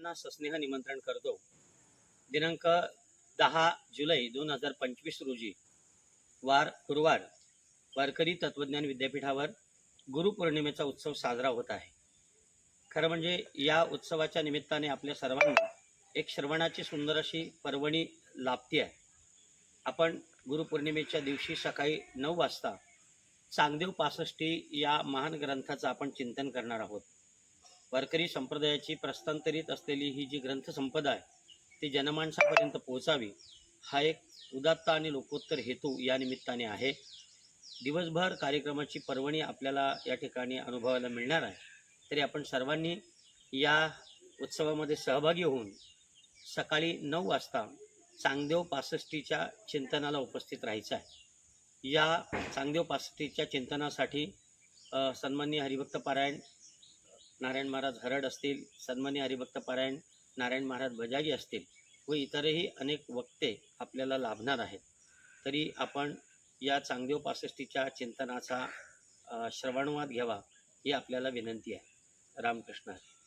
ना सस्नेह निमंत्रण करतो. दिनांक दहा जुलै दोन हजार पंचवीस रोजी वार गुरुवार वारकरी तत्वज्ञान विद्यापीठावर गुरुपौर्णिमेचा उत्सव साजरा होत आहे. खरं म्हणजे या उत्सवाच्या निमित्ताने आपल्या सर्वांना एक श्रवणाची सुंदर अशी पर्वणी लाभती आहे. आपण गुरुपौर्णिमेच्या दिवशी सकाळी नऊ वाजता चांगदेव पासष्टी या महान ग्रंथाचं आपण चिंतन करणार आहोत. वारकरी संप्रदायाची प्रस्थांतरित असलेली ही जी ग्रंथसंपदा आहे ती जनमानसापर्यंत पोहोचावी हा एक उदात्त आणि लोकोत्तर हेतू या निमित्ताने आहे. दिवसभर कार्यक्रमाची पर्वणी आपल्याला या ठिकाणी अनुभवायला मिळणार आहे. तरी आपण सर्वांनी या उत्सवामध्ये सहभागी होऊन सकाळी नऊ वाजता चांगदेव पासष्टीच्या चिंतनाला उपस्थित राहायचं आहे. या चांगदेव पासष्टीच्या चिंतनासाठी सन्माननीय हरिभक्त पारायण नारायण महाराज हरड असतील सन्मानी हरिभक्त पारायण नारायण महाराज बजागी असतील व इतरही अनेक वक्ते आपल्याला लाभणार आहेत तरी आपण या चांगदेव पासष्टीच्या चिंतनाचा श्रवणवाद घ्यावा ही आपल्याला विनंती आहे रामकृष्ण हरी.